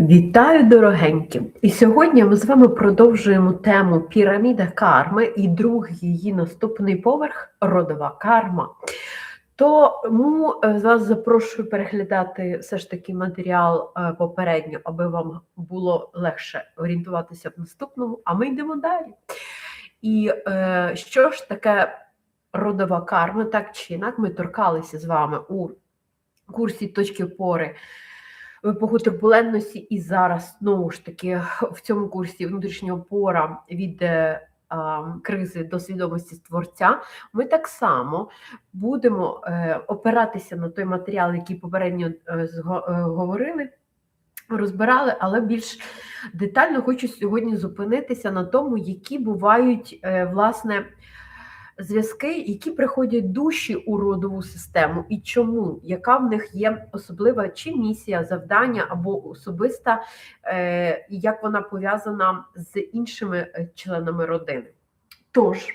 Вітаю, дорогенькі! І сьогодні ми з вами продовжуємо тему піраміда карми і другий її наступний поверх родова карма. Тому е, вас запрошую переглядати все ж таки матеріал е, попередньо, аби вам було легше орієнтуватися в наступному, а ми йдемо далі. І е, що ж таке родова карма, так чи інак, ми торкалися з вами у курсі точки опори в епоху турбулентності, і зараз знову ж таки в цьому курсі внутрішня опора від е, кризи до свідомості творця, ми так само будемо е, опиратися на той матеріал, який попередньо е, е, говорили. Розбирали, але більш детально хочу сьогодні зупинитися на тому, які бувають е, власне зв'язки, які приходять душі у родову систему, і чому, яка в них є особлива чи місія, завдання або особиста, е, як вона пов'язана з іншими е, членами родини. Тож,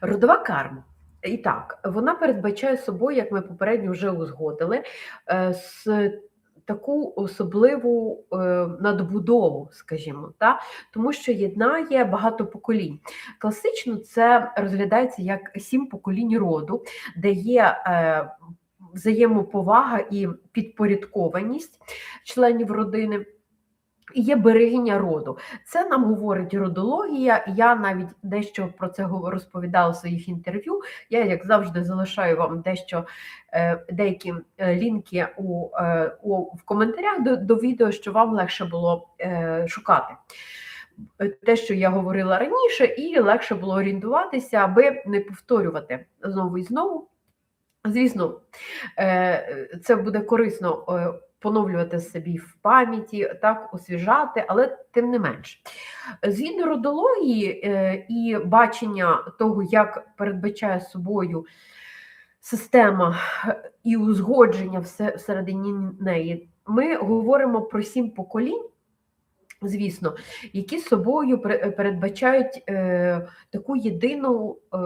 родова карма. І так, вона передбачає собою, як ми попередньо вже узгодили, е, з таку особливу е, надбудову, скажімо, та? тому що єднає багато поколінь. Класично це розглядається як сім поколінь роду, де є е, взаємоповага і підпорядкованість членів родини. Є берегиня роду. Це нам говорить родологія. Я навіть дещо про це розповідала в своїх інтерв'ю. Я, як завжди, залишаю вам дещо е, деякі е, лінки у, е, у в коментарях до, до відео, що вам легше було шукати. Те, що я говорила раніше, і легше було орієнтуватися, аби не повторювати знову і знову. Звісно, це буде корисно поновлювати собі в пам'яті, так, освіжати, але тим не менш. Згідно родології е, і бачення того, як передбачає собою система е, і узгодження все- всередині неї, ми говоримо про сім поколінь. Звісно, які собою передбачають е, таку єдину, е,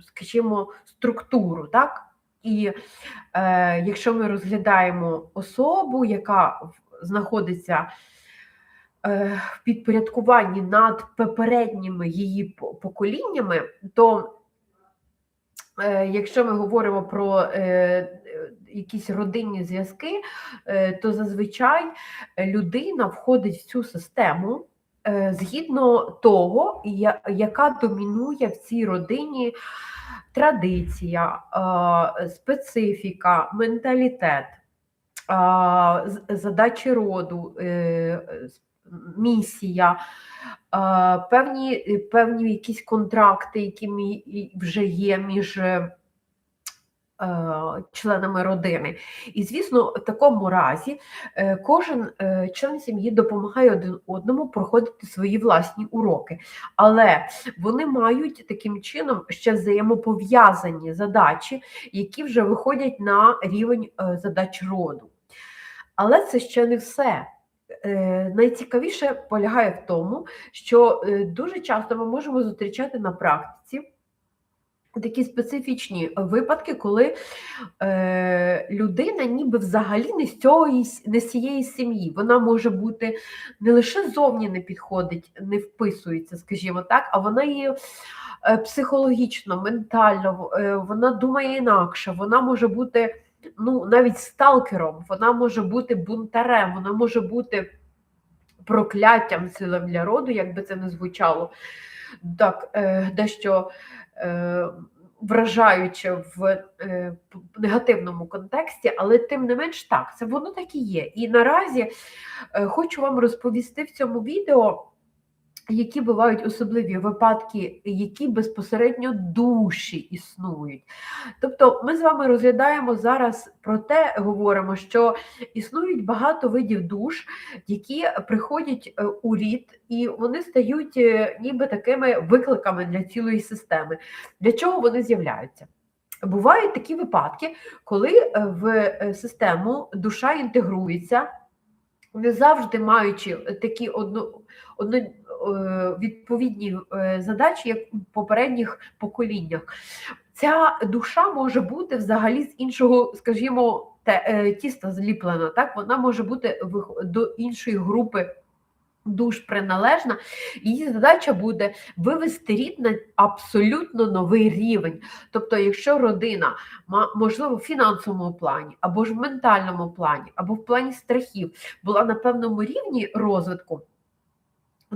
скажімо, структуру, так? І е, якщо ми розглядаємо особу, яка знаходиться е, в підпорядкуванні над попередніми її поколіннями, то е, якщо ми говоримо про е, е, якісь родинні зв'язки, е, то зазвичай людина входить в цю систему е, згідно того, яка домінує в цій родині традиція, е, специфіка, менталітет, задачі роду, е, місія, певні, певні якісь контракти, які вже є між е, членами родини. І, звісно, в такому разі е, кожен е, член сім'ї допомагає один одному проходити свої власні уроки. Але вони мають таким чином ще взаємопов'язані задачі, які вже виходять на рівень е, задач роду. Але це ще не все. Е, Найцікавіше полягає в тому, що е, дуже часто ми можемо зустрічати на практиці такі специфічні випадки, коли е, людина ніби взагалі не з, цього, не з цієї сім'ї. Вона може бути не лише зовні не підходить, не вписується, скажімо так, а вона є е, психологічно, ментально, е, вона думає інакше, вона може бути ну, навіть сталкером, вона може бути бунтарем, вона може бути прокляттям силам для роду, як би це не звучало. Так, е, дещо вражаюче в е, негативному контексті, але тим не менш так, це воно так і є. І наразі е, хочу вам розповісти в цьому відео, які бувають особливі випадки, які безпосередньо душі існують. Тобто ми з вами розглядаємо зараз про те, говоримо, що існують багато видів душ, які приходять е, у рід, і вони стають е, ніби такими викликами для цілої системи. Для чого вони з'являються? Бувають такі випадки, коли е, в систему душа інтегрується, не завжди маючи такі одно, одно, відповідні е, задачі, як у попередніх поколіннях. Ця душа може бути взагалі з іншого, скажімо, е, тіста зліплена, так вона може бути вих- до іншої групи. Душ приналежна, її задача буде вивести рід на абсолютно новий рівень. Тобто, якщо родина можливо в фінансовому плані, або ж в ментальному плані, або в плані страхів була на певному рівні розвитку,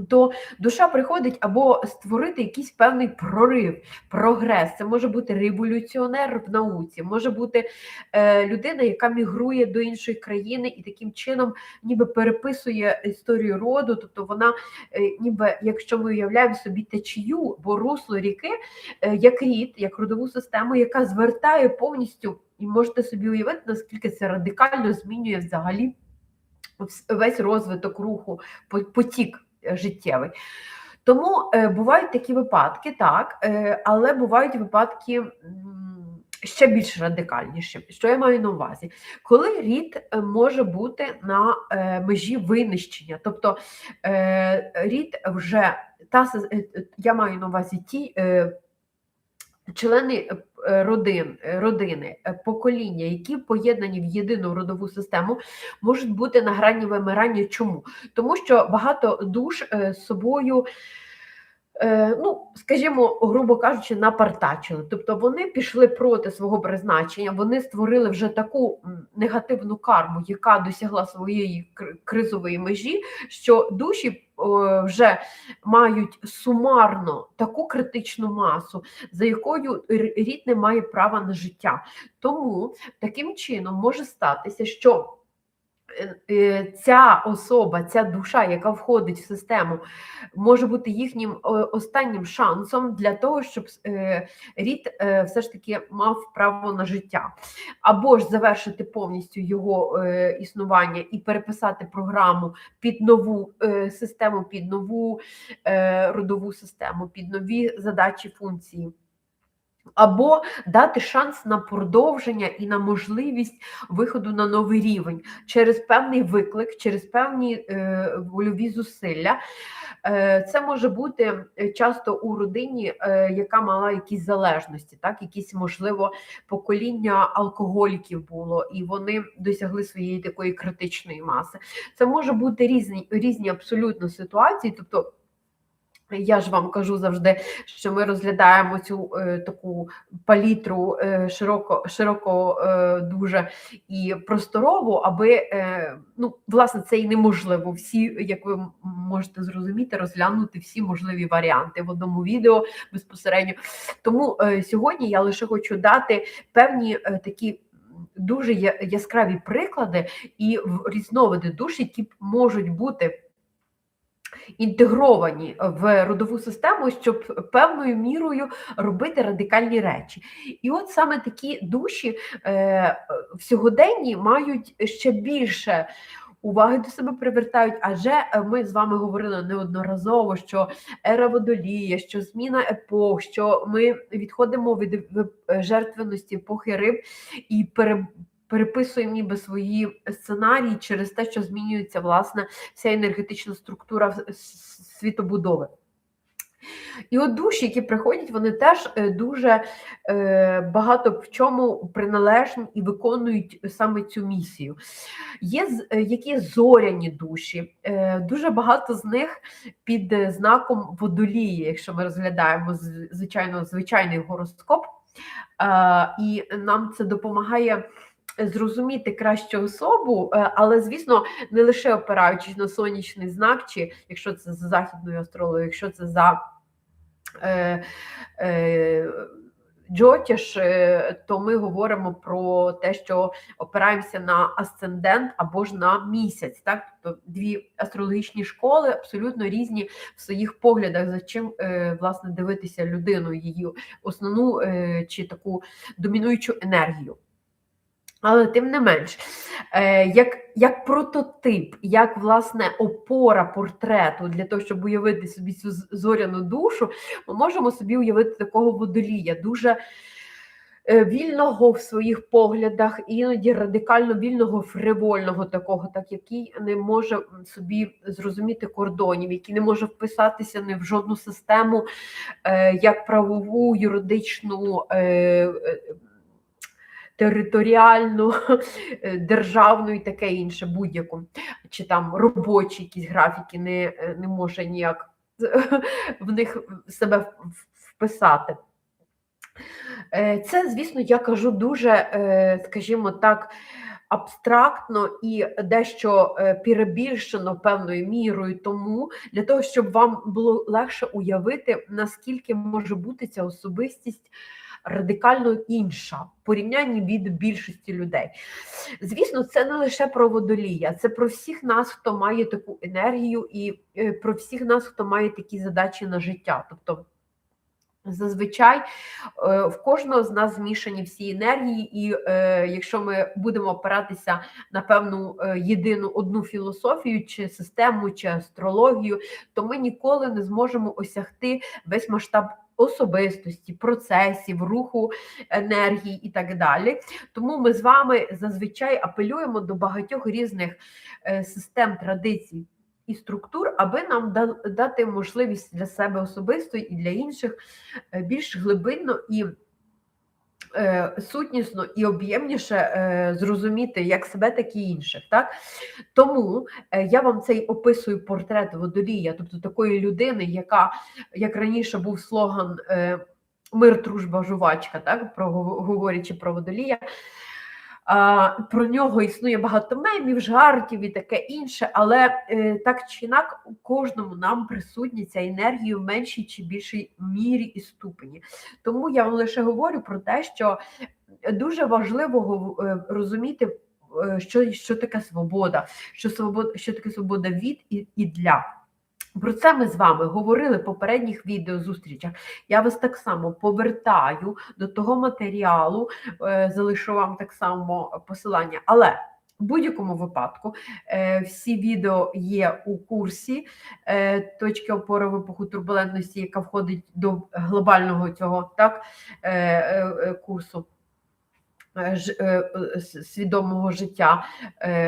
то душа приходить або створити якийсь певний прорив, прогрес. Це може бути революціонер в науці, може бути е, людина, яка мігрує до іншої країни і таким чином ніби переписує історію роду. Тобто вона, е, ніби, якщо ми уявляємо собі течію, бо русло ріки, е, як рід, як родову систему, яка звертає повністю, і можете собі уявити, наскільки це радикально змінює взагалі весь розвиток руху, потік життєвий. Тому е, бувають такі випадки, так, е, але бувають випадки ще більш радикальніші. Що я маю на увазі? Коли рід е, може бути на е, межі винищення, тобто е, рід вже та е, е, я маю на увазі ті. Е, Члени е, родин, е, родини, е, покоління, які поєднані в єдину родову систему, можуть бути на грані вимирання. Чому? Тому що багато душ е, з собою, е, ну, скажімо, грубо кажучи, напартачили. Тобто вони пішли проти свого призначення, вони створили вже таку негативну карму, яка досягла своєї кризової межі, що душі е, вже мають сумарно таку критичну масу, за якою рід не має права на життя. Тому таким чином може статися, що е, е, ця особа, ця душа, яка входить в систему, може бути їхнім е, останнім шансом для того, щоб е, рід е, все ж таки мав право на життя, або ж завершити повністю його е, існування і переписати програму під нову е, систему, під нову е, родову систему, під нові задачі функції. Або дати шанс на продовження і на можливість виходу на новий рівень через певний виклик, через певні е, вольові зусилля. Е, це може бути е, часто у родині, е, яка мала якісь залежності, так, якісь, можливо, покоління алкоголіків було, і вони досягли своєї такої критичної маси. Це може бути різні, різні абсолютно ситуації. тобто я ж вам кажу завжди, що ми розглядаємо цю е, таку палітру е, широко, широко е, дуже і просторову, аби е, ну, власне це і неможливо. Всі, як ви можете зрозуміти, розглянути всі можливі варіанти в одному відео безпосередньо. Тому е, сьогодні я лише хочу дати певні е, такі. Дуже яскраві приклади і різновиди душ, які можуть бути інтегровані в родову систему, щоб певною мірою робити радикальні речі. І от саме такі душі е, в сьогоденні мають ще більше. Уваги до себе привертають, адже ми з вами говорили неодноразово, що ера водолія, що зміна епох, що ми відходимо від жертвеності епохи риб і пере, переписуємо ніби свої сценарії через те, що змінюється власне вся енергетична структура світобудови. І от душі, які приходять, вони теж е, дуже е, багато в чому приналежні і виконують саме цю місію. Є е, які зоряні душі, дуже багато з них під знаком водолії, якщо ми розглядаємо звичайно звичайний гороскоп, і нам це допомагає. Зрозуміти кращу особу, е, але звісно, не лише опираючись на сонячний знак, чи якщо це за західною астрологією, якщо це за е, е, Джотіш, е, то ми говоримо про те, що опираємося на асцендент або ж на місяць. Так? Тобто дві астрологічні школи абсолютно різні в своїх поглядах, за чим е, власне дивитися людину, її основну чи таку домінуючу енергію. Але тим не менш, е, як, як прототип, як власне опора портрету для того, щоб уявити собі цю зоряну душу, ми можемо собі уявити такого водолія, дуже е, вільного в своїх поглядах, іноді радикально вільного, фривольного такого, так який не може собі зрозуміти кордонів, який не може вписатися ні в жодну систему, е, як правову, юридичну. Територіальну, е, державну і таке інше, будь-яку, чи там робочі якісь графіки не, е, не може ніяк в них себе вписати. Е, це, звісно, я кажу дуже, скажімо так, абстрактно і дещо перебільшено певною мірою, тому для того, щоб вам було легше уявити, наскільки може бути ця особистість радикально інша в порівнянні від більшості людей. Звісно, це не лише про водолія, це про всіх нас, хто має таку енергію, і про всіх нас, хто має такі задачі на життя. Тобто Зазвичай е, в кожного з нас змішані всі енергії, і е, якщо ми будемо опиратися на певну е, єдину одну філософію, чи систему, чи астрологію, то ми ніколи не зможемо осягти весь масштаб особистості, процесів, руху енергії і так далі. Тому ми з вами зазвичай апелюємо до багатьох різних е, систем традицій і структур, аби нам дати можливість для себе особисто і для інших е, більш глибинно і сутнісно і об'ємніше е, зрозуміти як себе, так і інших. Так? Тому я вам цей описую портрет водолія, тобто такої людини, яка, як раніше був слоган Мир, дружба, жувачка, так, про, говорячи про водолія. Про нього існує багато мемів, жартів і таке інше, але е, так чи інак у кожному нам присутня ця енергія в меншій чи більшій мірі і ступені. Тому я вам лише говорю про те, що дуже важливо е, розуміти, е, що що таке свобода, що свобода, що таке свобода від і, і для. Про це ми з вами говорили в попередніх відеозустрічах. Я вас так само повертаю до того матеріалу, е, залишу вам так само посилання. Але в будь-якому випадку е, всі відео є у курсі е, точки опори випуху турбулентності, яка входить до глобального цього так, курсу. Свідомого життя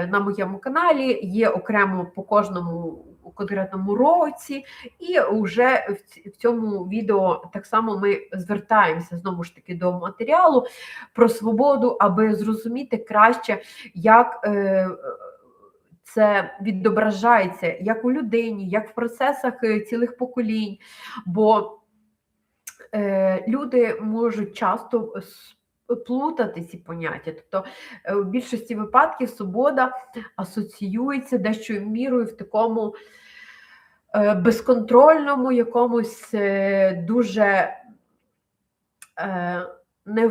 на моєму каналі є окремо по кожному конкретному році, і вже в цьому відео так само ми звертаємося знову ж таки до матеріалу про свободу, аби зрозуміти краще, як. Е, це відображається як у людині, як в процесах е, цілих поколінь, бо е, люди можуть часто плутати ці поняття. Тобто е, в більшості випадків свобода асоціюється дещо мірою в такому е, безконтрольному, якомусь е, дуже не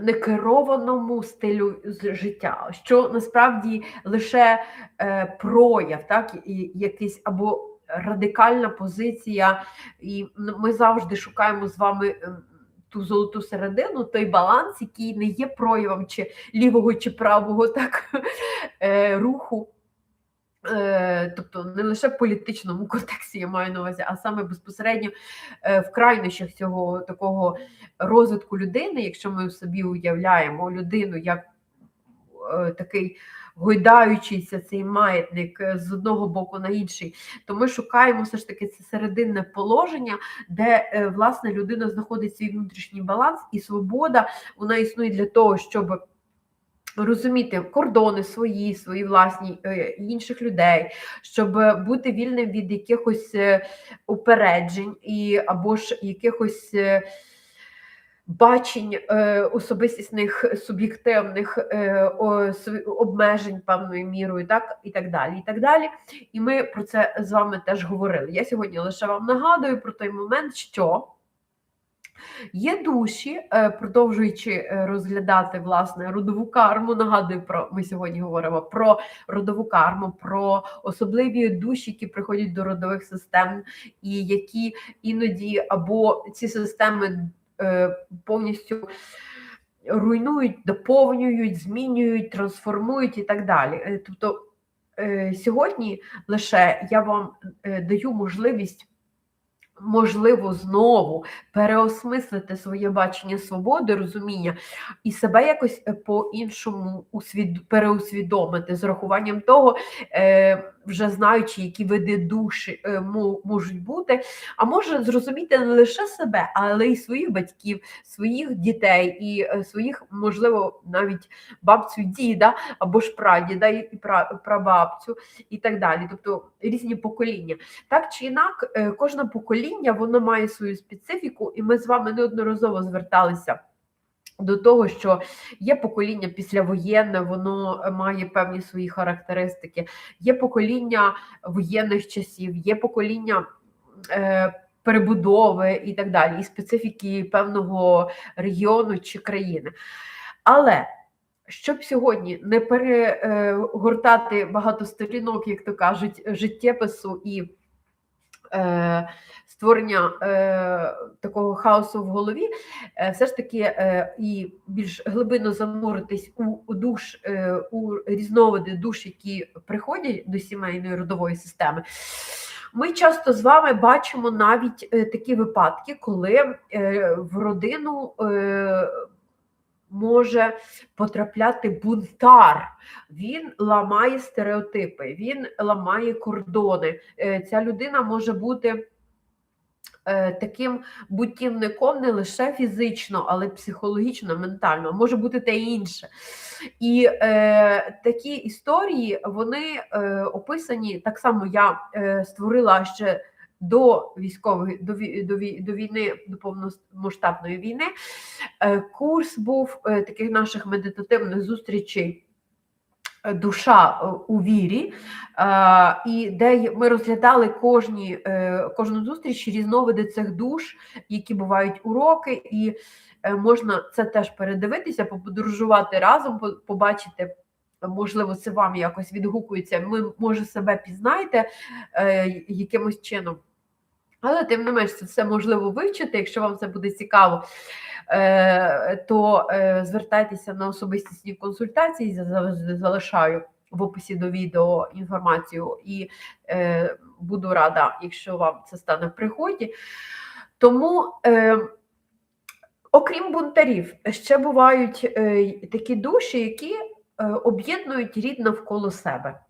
Некерованому стилю життя, що насправді лише е, прояв, так, і якийсь або радикальна позиція, і ми завжди шукаємо з вами ту золоту середину, той баланс, який не є проявом чи лівого чи правого так, е, руху. Е, тобто не лише в політичному контексті я маю на увазі, а саме безпосередньо е, в крайнощах цього такого розвитку людини, якщо ми собі уявляємо людину як такий гойдаючийся цей маятник е, з одного боку на інший, то ми шукаємо все ж таки це серединне положення, де е, власне людина знаходить свій внутрішній баланс і свобода, вона існує для того, щоб. Розуміти кордони свої, свої власні е, інших людей, щоб бути вільним від якихось упереджень і або ж якихось бачень е, особистісних суб'єктивних е, обмежень певною мірою, так і так далі. І так далі. І ми про це з вами теж говорили. Я сьогодні лише вам нагадую про той момент, що. Є душі, е, продовжуючи розглядати власне родову карму. Нагадую, про ми сьогодні говоримо про родову карму, про особливі душі, які приходять до родових систем, і які іноді або ці системи повністю руйнують, доповнюють, змінюють, трансформують і так далі. Е, тобто е, сьогодні лише я вам даю можливість можливо знову переосмислити своє бачення свободи, розуміння і себе якось е, по-іншому усвід... переусвідомити з рахуванням того, е, вже знаючи, які види душі е, можуть бути, а може зрозуміти не лише себе, але й своїх батьків, своїх дітей і е, своїх, можливо, навіть бабцю, діда або ж прадіда і прабабцю, і так далі. Тобто різні покоління. Так чи інак, е, кожне покоління воно має свою специфіку, і ми з вами неодноразово зверталися. До того, що є покоління післявоєнне, воно має певні свої характеристики, є покоління воєнних часів, є покоління е, перебудови і так далі, і специфіки певного регіону чи країни. Але щоб сьогодні не перегортати багато сторінок, як то кажуть, життєпису і е, створення е, такого хаосу в голові, е, все ж таки е, і більш глибинно зануритись у, у душ, е, у різновиди душ, які приходять до сімейної родової системи. Ми часто з вами бачимо навіть е, такі випадки, коли е, в родину е, може потрапляти бунтар, він ламає стереотипи, він ламає кордони. Е, ця людина може бути. Е, таким бутівником не лише фізично, але й психологічно, ментально, може бути те інше. І е, такі історії вони е, описані так само. Я е, створила ще до військової до, до, до війни, до повномасштабної війни. Е, курс був е, таких наших медитативних зустрічей. Е, душа у вірі, і де ми розглядали кожні, кожну зустріч різновиди цих душ, які бувають уроки, і можна це теж передивитися, поподорожувати разом, побачити. Можливо, це вам якось відгукується. Ми, може, себе пізнаєте е, якимось чином. Але тим не менш, це все можливо вивчити. Якщо вам це буде цікаво, е, то е, звертайтеся на особистісні консультації, залишаю в описі до відео інформацію, і е, буду рада, якщо вам це стане в пригоді. Тому, окрім бунтарів, ще бувають такі душі, які об'єднують рід навколо себе.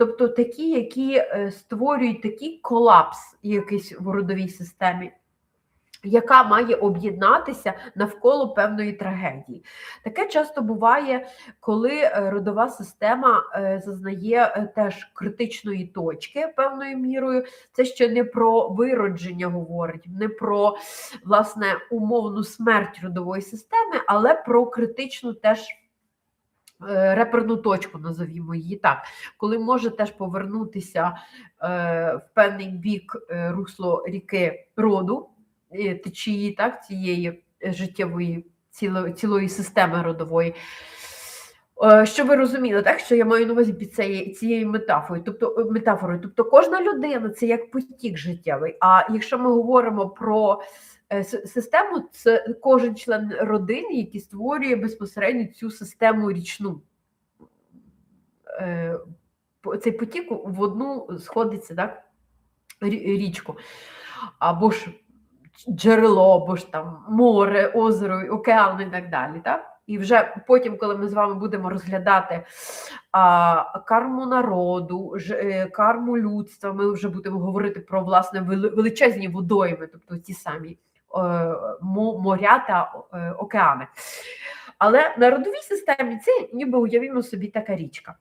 Тобто такі, які е, створюють такий колапс якийсь в родовій системі. Яка має об'єднатися навколо певної трагедії. Таке часто буває, коли е, родова система е, зазнає теж критичної точки певною мірою. Це ще не про виродження говорить, не про власне умовну смерть родової системи, але про критичну теж Е, реперну точку, назовімо її так, коли може теж повернутися е, в певний бік е, русло ріки роду, течії так, цієї життєвої цілої, цілої системи родової. Що ви розуміли, так що я маю на увазі під цією цією метафорою, тобто метафорою, тобто кожна людина це як потік життєвий. А якщо ми говоримо про Е, систему це кожен член родини, який створює безпосередньо цю систему річну. Е, цей потік в одну сходиться так, річку, або ж джерело, або ж там море, озеро, океан і так далі. Так? І вже потім, коли ми з вами будемо розглядати а, карму народу, ж, е, карму людства, ми вже будемо говорити про власне величезні водойми, тобто ті самі. Е, моря та е, океани. Але на родовій системі це ніби уявімо собі така річка.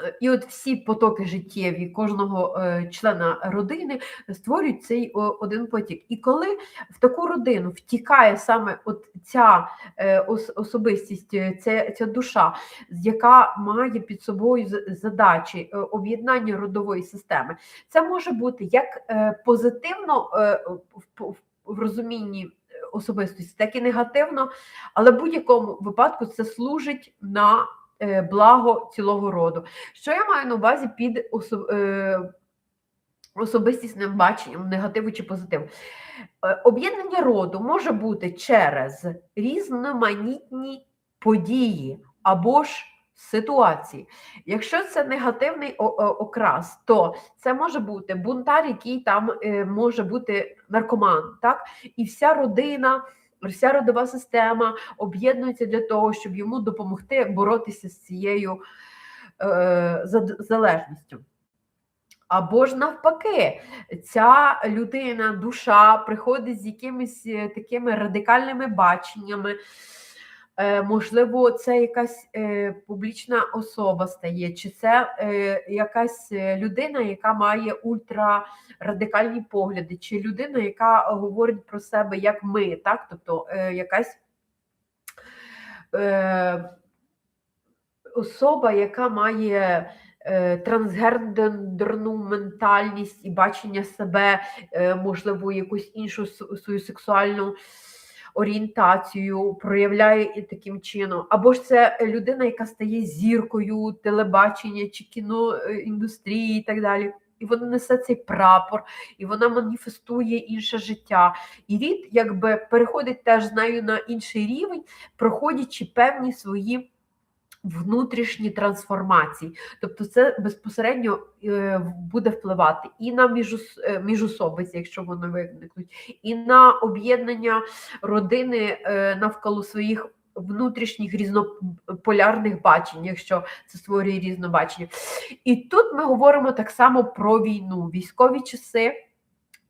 Е, і от всі потоки життєві кожного е, члена родини створюють цей один потік. І коли в таку родину втікає саме от ця е, особистість, ця, ця душа, яка має під собою задачі об'єднання родової системи, це може бути як позитивно в розумінні особистості, так і негативно, але в будь-якому випадку це служить на благо цілого роду. Що я маю на увазі під. Е, особистісним баченням, негативу чи позитиву? Об'єднання роду може бути через різноманітні події або ж ситуації. Якщо це негативний окрас, то це може бути бунтар, який там е, може бути наркоман, так? І вся родина, вся родова система об'єднується для того, щоб йому допомогти боротися з цією е, залежністю. Або ж навпаки, ця людина, душа приходить з якимись е, такими радикальними баченнями. Е, можливо, це якась е, публічна особа стає, чи це е, якась людина, яка має ультрарадикальні погляди, чи людина, яка говорить про себе як ми, так? Тобто якась особа, яка має трансгендерну ментальність і бачення себе, можливо, якусь іншу свою сексуальну орієнтацію, проявляє і таким чином. Або ж це людина, яка стає зіркою телебачення чи кіноіндустрії і так далі. І вона несе цей прапор, і вона маніфестує інше життя. І рід якби переходить теж з нею на інший рівень, проходячи певні свої внутрішні трансформації. Тобто це безпосередньо е, буде впливати і на е, міжособиці, якщо вони виникнуть, і на об'єднання родини е, навколо своїх внутрішніх різнополярних бачень, якщо це створює різнобачення. І тут ми говоримо так само про війну, військові часи.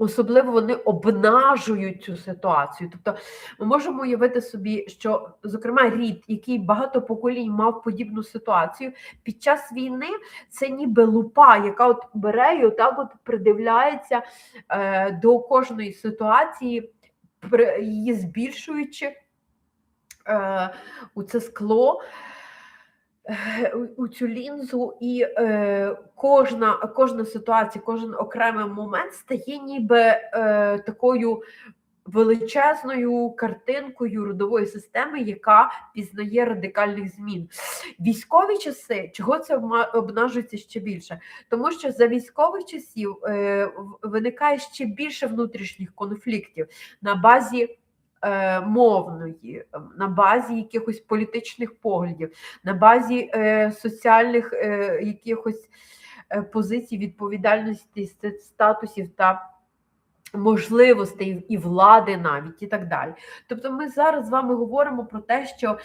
Особливо вони обнажують цю ситуацію. Тобто ми можемо уявити собі, що, зокрема, рід, який багато поколінь мав подібну ситуацію, під час війни це ніби лупа, яка от бере і отак от придивляється е, до кожної ситуації, при- її збільшуючи е, у це скло. Е, у- цю лінзу, і е, кожна, кожна ситуація, кожен окремий момент стає ніби е, такою величезною картинкою родової системи, яка пізнає радикальних змін. Військові часи, чого це обнажується ще більше? Тому що за військових часів е, виникає ще більше внутрішніх конфліктів на базі. Е, Мовної, ем, на базі якихось політичних поглядів, на базі е, соціальних е, якихось позицій, відповідальності, статусів та можливостей і влади навіть і так далі. Тобто, ми зараз з вами говоримо про те, що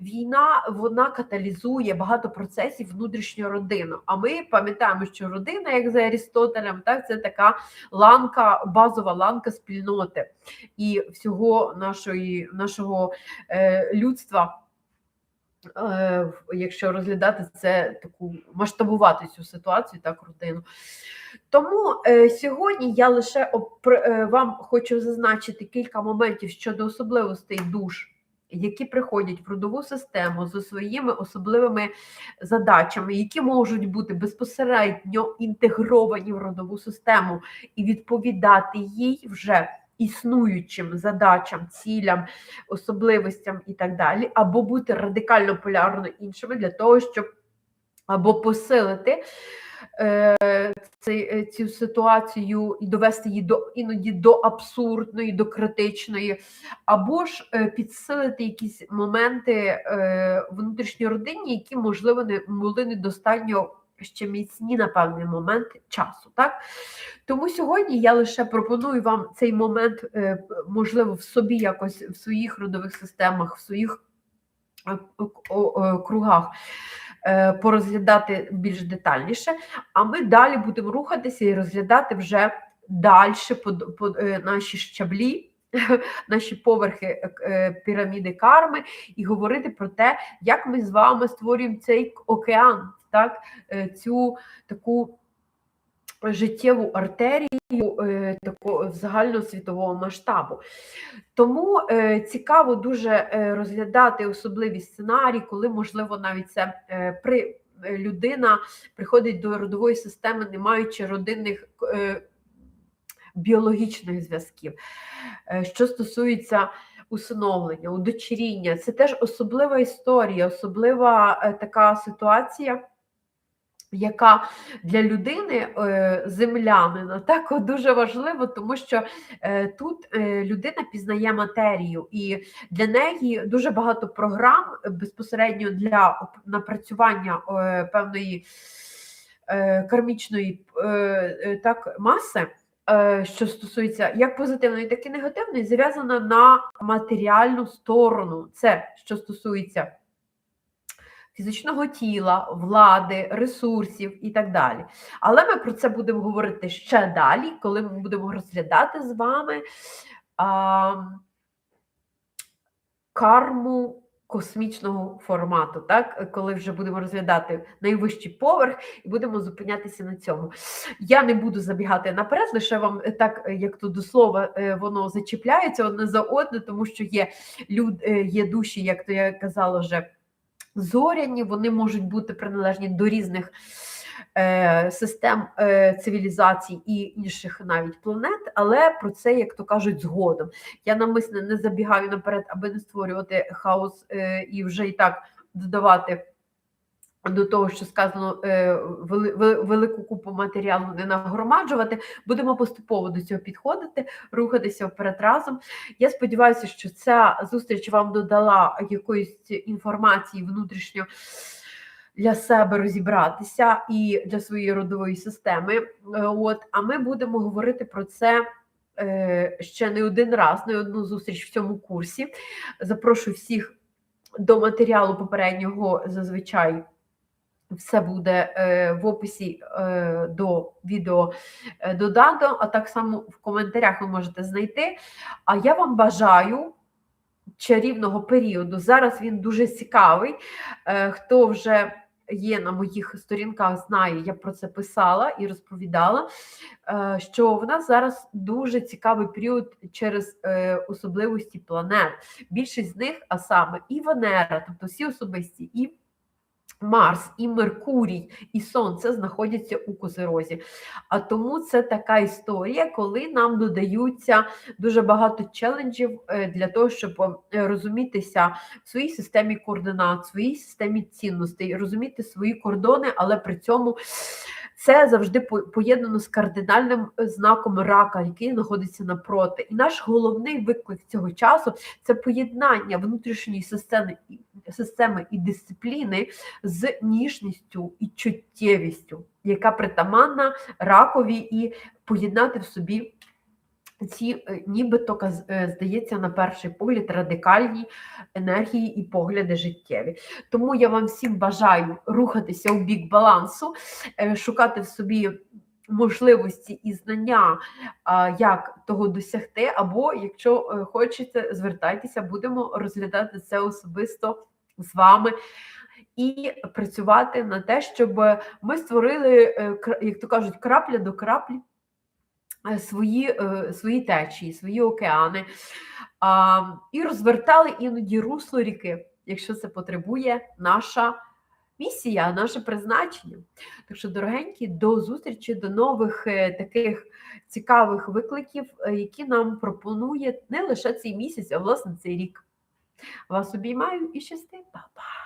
війна вона каталізує багато процесів внутрішньої родини. А ми пам'ятаємо, що родина, як за Арістотелем, так це така ланка, базова ланка спільноти і всього нашої, нашого е, людства. Е, якщо розглядати це таку масштабувати цю ситуацію, так родину. Тому е, сьогодні я лише опр- е, вам хочу зазначити кілька моментів щодо особливостей душ, які приходять в родову систему зі своїми особливими задачами, які можуть бути безпосередньо інтегровані в родову систему і відповідати їй вже існуючим задачам, цілям, особливостям і так далі, або бути радикально полярно іншими для того, щоб або посилити е, е, цю ситуацію і довести її до іноді до абсурдної, до критичної, або ж е, підсилити якісь моменти внутрішньої родині, які, можливо, не були недостатньо ще міцні на певний момент часу. Так? Тому сьогодні я лише пропоную вам цей момент, е, можливо, в собі якось в своїх родових системах, в своїх е, о- кругах е, порозглядати більш детальніше, а ми далі будемо рухатися і розглядати вже далі по, по е, наші щаблі. Наші поверхи е, е, піраміди карми, і говорити про те, як ми з вами створюємо цей океан, так, е, цю таку життєву артерію е, такого загальносвітового масштабу. Тому е, цікаво дуже е, розглядати особливі сценарії, коли, можливо, навіть це е, при е, людина приходить до родової системи, не маючи родинних е, біологічних зв'язків. Е, що стосується усиновлення, удочеріння, це теж особлива історія, особлива е, така ситуація яка для людини е, землянина так дуже важливо, тому що е, тут е, людина пізнає матерію, і для неї дуже багато програм безпосередньо для напрацювання певної кармічної так, маси. Що стосується як позитивної, так і негативної, зав'язана на матеріальну сторону. Це що стосується фізичного тіла, влади, ресурсів і так далі. Але ми про це будемо говорити ще далі, коли ми будемо розглядати з вами а, карму космічного формату, так? коли вже будемо розглядати найвищий поверх і будемо зупинятися на цьому. Я не буду забігати наперед, лише вам е, так, е, як то до слова, е, воно зачіпляється одне за одне, тому що є люд, є душі, як то я казала вже зоряні, вони можуть бути приналежні до різних е, систем е, цивілізацій і інших навіть планет, але про це, як то кажуть, згодом. Я намисне не забігаю наперед, аби не створювати хаос е, і вже і так додавати. До того, що сказано, е, вели- вели- велику купу матеріалу не нагромаджувати, будемо поступово до цього підходити, рухатися вперед разом. Я сподіваюся, що ця зустріч вам додала якоїсь інформації внутрішньо для себе розібратися і для своєї родової системи. Е, От, а ми будемо говорити про це. е, Ще не один раз, не одну зустріч в цьому курсі. Запрошую всіх до матеріалу попереднього зазвичай. Все буде е, в описі е, до відео е, додано, а так само в коментарях ви можете знайти. А я вам бажаю чарівного періоду. Зараз він дуже цікавий. Хто вже є на моїх сторінках, знає, я про це писала і розповідала, що в нас зараз дуже цікавий період через особливості планет. Більшість з них, а саме і Венера, тобто всі особисті, і Марс, і Меркурій, і Сонце знаходяться у Козирозі. А тому це така історія, коли нам додаються дуже багато челенджів е, для того, щоб е, розумітися в своїй системі координат, в своїй системі цінностей, розуміти свої кордони, але при цьому це завжди по- поєднано з кардинальним е, знаком рака, який знаходиться напроти. І наш головний виклик цього часу це поєднання внутрішньої системи, системи і дисципліни з ніжністю і чуттєвістю, яка притаманна ракові, і поєднати в собі ці, е, нібито е, здається, на перший погляд, радикальні енергії і погляди життєві. Тому я вам всім бажаю рухатися у бік балансу, е, шукати в собі. Можливості і знання, як того досягти, або якщо хочете, звертайтеся, будемо розглядати це особисто з вами і працювати на те, щоб ми створили, як то кажуть, крапля до краплі свої, е, свої течії, свої океани і розвертали іноді русло ріки, якщо це потребує наша місія, наше призначення. Так що, дорогенькі, до зустрічі, до нових е, таких цікавих викликів, е, які нам пропонує не лише цей місяць, а власне цей рік. Вас обіймаю і щасти, Па-па!